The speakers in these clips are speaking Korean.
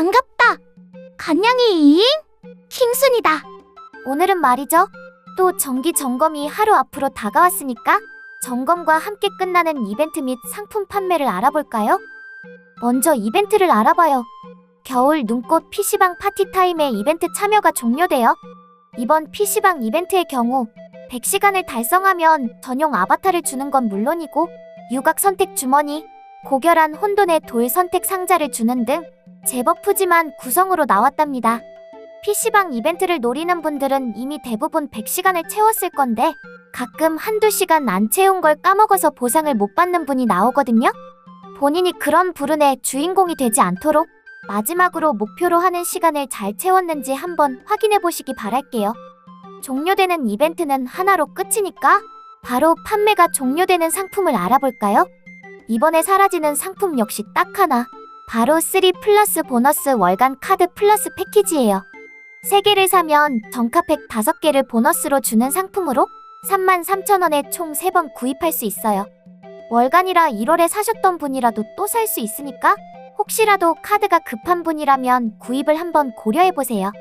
반갑다. 간냥이 이잉? 킹순이다. 오늘은 말이죠. 또 정기 점검이 하루 앞으로 다가왔으니까 점검과 함께 끝나는 이벤트 및 상품 판매를 알아볼까요? 먼저 이벤트를 알아봐요. 겨울 눈꽃 PC방 파티 타임의 이벤트 참여가 종료되어 이번 PC방 이벤트의 경우 100시간을 달성하면 전용 아바타를 주는 건 물론이고 유각 선택 주머니, 고결한 혼돈의 돌 선택 상자를 주는 등 제법 푸짐한 구성으로 나왔답니다. PC방 이벤트를 노리는 분들은 이미 대부분 100시간을 채웠을 건데 가끔 한두 시간 안 채운 걸 까먹어서 보상을 못 받는 분이 나오거든요. 본인이 그런 불운의 주인공이 되지 않도록 마지막으로 목표로 하는 시간을 잘 채웠는지 한번 확인해 보시기 바랄게요. 종료되는 이벤트는 하나로 끝이니까 바로 판매가 종료되는 상품을 알아볼까요? 이번에 사라지는 상품 역시 딱 하나. 바로 3 플러스 보너스 월간 카드 플러스 패키지예요. 3개를 사면 정카팩 5개를 보너스로 주는 상품으로 33,000원에 총 3번 구입할 수 있어요. 월간이라 1월에 사셨던 분이라도 또 살 수 있으니까 혹시라도 카드가 급한 분이라면 구입을 한번 고려해보세요.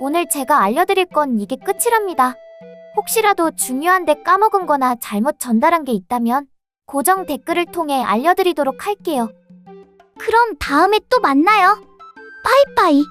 오늘 제가 알려드릴 건 이게 끝이랍니다. 혹시라도 중요한데 까먹은 거나 잘못 전달한 게 있다면 고정 댓글을 통해 알려드리도록 할게요. 그럼 다음에 또 만나요. 빠이빠이.